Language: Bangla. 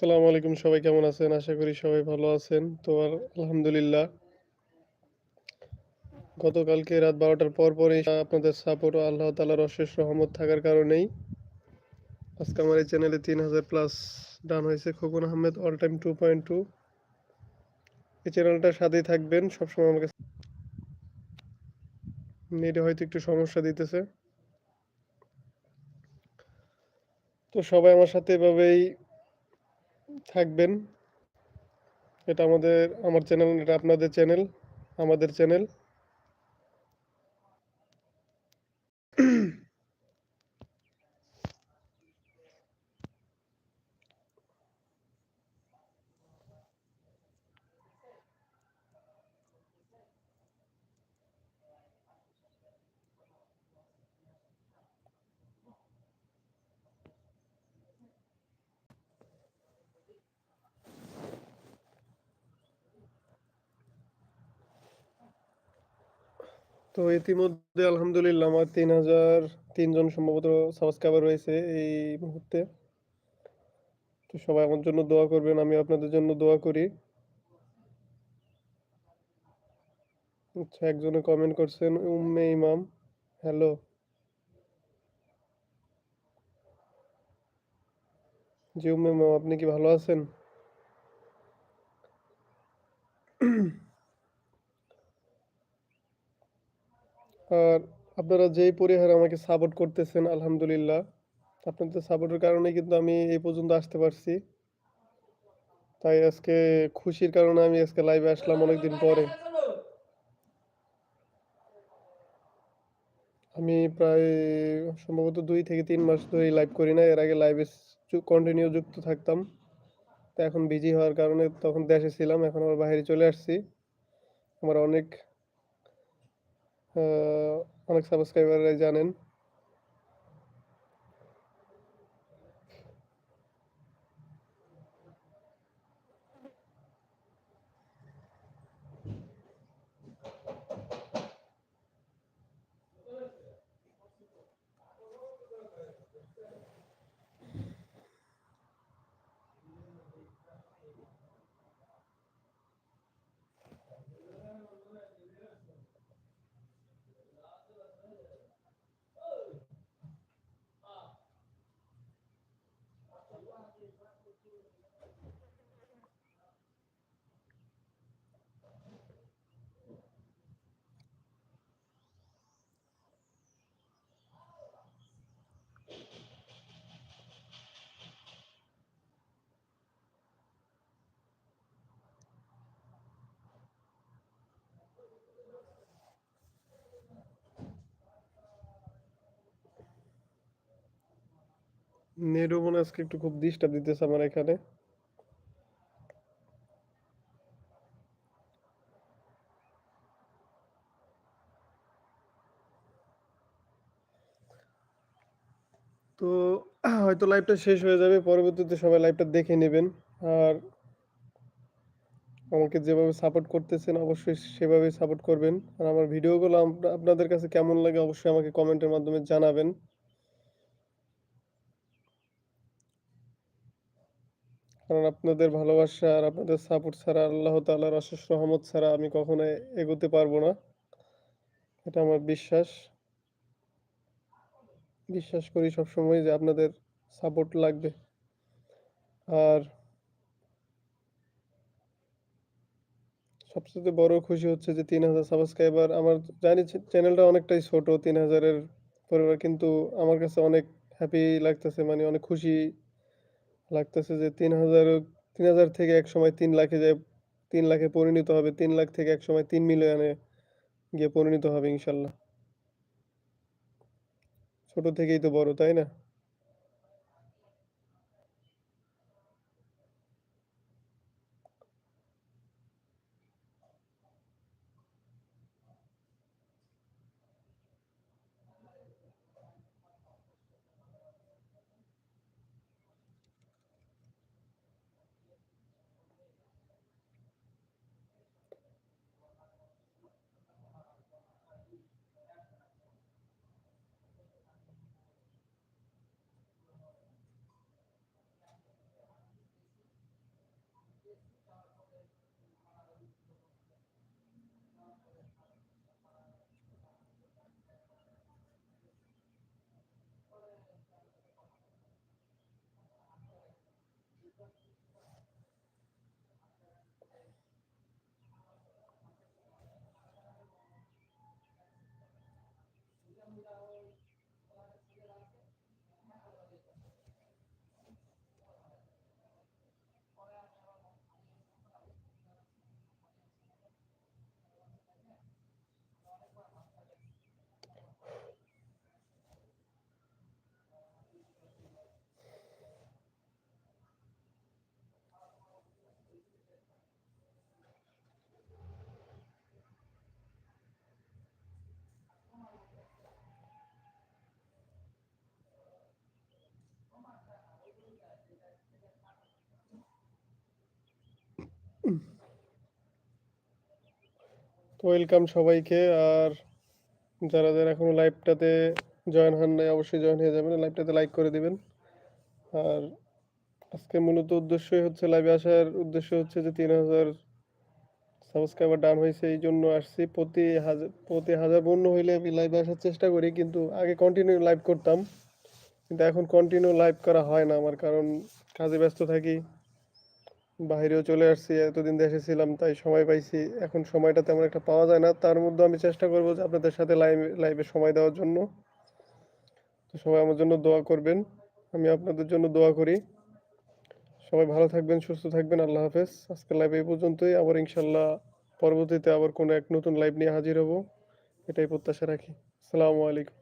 আসসালামু আলাইকুম, সবাই কেমন আছেন? আশা করি সবাই ভালো আছেন। তো আলহামদুলিল্লাহ। গতকালকে রাত ১২টার পর পরই আপনাদের সাপোর্ট ও আল্লাহ তালার অশেষ রহমত থাকার কারণেই আজকে আমার এই চ্যানেলে ৩০০০ প্লাস ডান হয়েছে খোকন আহমেদ অল টাইম 2.2 এই চ্যানেলটার সাথেই থাকবেন, সবসময় আমাকে নেটে হয়তো একটু সমস্যা দিতেছে। তো সবাই আমার সাথে এভাবেই থাকবেন। এটা আমাদের আমার চ্যানেল, এটা আপনাদের চ্যানেল, আমাদের চ্যানেল। তো ইতিমধ্যে আলহামদুলিল্লাহ আমার তিন হাজার তিনজন সম্ভবত সাবস্ক্রাইবার রয়েছে এই মুহূর্তে। তো সবাই আমার জন্য দোয়া করবেন। আমি আপনাদের জন্য দোয়া করি। আচ্ছা একজনে কমেন্ট করছেন, উম্মে ইমাম। হ্যালো। জি, উম্মে ইমাম, আপনি কি ভালো আছেন? আর আপনারা যেই পরিহারে আমাকে সাপোর্ট করতেছেন, আলহামদুলিল্লাহ। আপনাদের সাপোর্টের কারণেই কিন্তু আমি এই পর্যন্ত আসতে পারছি। তাই আজকে খুশির কারণে আমি আজকে লাইভে আসলাম অনেকদিন পরে। আমি প্রায় সম্ভবত দুই থেকে তিন মাস ধরে লাইভ করি না। এর আগে লাইভে কন্টিনিউ যুক্ত থাকতাম। তো এখন বিজি হওয়ার কারণে তখন দেশে ছিলাম। এখন আবার বাহিরে চলে আসছি। আমার অনেক অনেক সাবস্ক্রাইবাররাই জানেন। নেটও মনে আজকে একটু খুব ডিস্টার্ব দিতেছে আমার এখানে। তো হয়তো লাইভটা শেষ হয়ে যাবে। পরবর্তীতে সবাই লাইভটা দেখে নেবেন। আর আমাকে যেভাবে সাপোর্ট করতেছেন, অবশ্যই সেভাবেই সাপোর্ট করবেন। আর আমার ভিডিওগুলো আপনা আপনাদের কাছে কেমন লাগে অবশ্যই আমাকে কমেন্টের মাধ্যমে জানাবেন। কারণ আপনাদের ভালোবাসা আর আপনাদের সাপোর্ট ছাড়া আল্লাহ তাআলার অশেষ রহমত ছাড়া আমি কখনোই এগোতে পারব না। এটা আমার বিশ্বাস। বিশ্বাস করি সবসময় যে আপনাদের সাপোর্ট লাগবে। আর সবচাইতে বড় খুশি হচ্ছে যে ৩০০০ সাবস্ক্রাইবার আমার জানি চ্যানেলটা অনেকটাই ছোট, তিন হাজারের পরিবার, কিন্তু আমার কাছে অনেক হ্যাপি লাগতেছে মানে অনেক খুশি লাগতেছে যে ৩০০০ ৩০০০ থেকে এক সময় তিন লাখে যে তিন লাখে পরিণত হবে। তিন লাখ থেকে এক সময় তিন মিলিয়নে গিয়ে পরিণত হবে ইনশাল্লাহ ছোট থেকেই তো বড়, তাই না? তো ওয়েলকাম সবাইকে আর যারা, যারা এখনও লাইভটাতে জয়েন হন নাই অবশ্যই জয়েন হয়ে যাবেন। লাইভটাতে লাইক করে দিবেন। আর আজকে মূলত উদ্দেশ্যই হচ্ছে লাইভে আসার উদ্দেশ্য হচ্ছে যে ৩০০০ সাবস্ক্রাইবার ডান হয়েছে এই জন্য আসছি। প্রতি হাজার প্রতি হাজার পূর্ণ হইলে আমি লাইভে আসার চেষ্টা করি। কিন্তু আগে কন্টিনিউ লাইভ করতাম। কিন্তু এখন কন্টিনিউ লাইভ করা হয় না আমার। কারণ কাজে ব্যস্ত থাকি। বাহিরেও চলে আসছি। এতদিন দেশে ছিলাম তাই সময় পাইছি। এখন সময়টা তেমন একটা পাওয়া যায় না। তার মধ্যেও আমি চেষ্টা করব যে আপনাদের সাথে লাইভে লাইভে সময় দেওয়ার জন্য। তো সবাই আমার জন্য দোয়া করবেন। আমি আপনাদের জন্য দোয়া করি। সবাই ভালো থাকবেন, সুস্থ থাকবেন। আল্লাহ হাফেজ। আজকের লাইভ এই পর্যন্তই। আবার ইনশাল্লাহ পরবর্তীতে আবার কোনো এক নতুন লাইভ নিয়ে হাজির হব। এটাই প্রত্যাশা রাখি। আসসালামু আলাইকুম।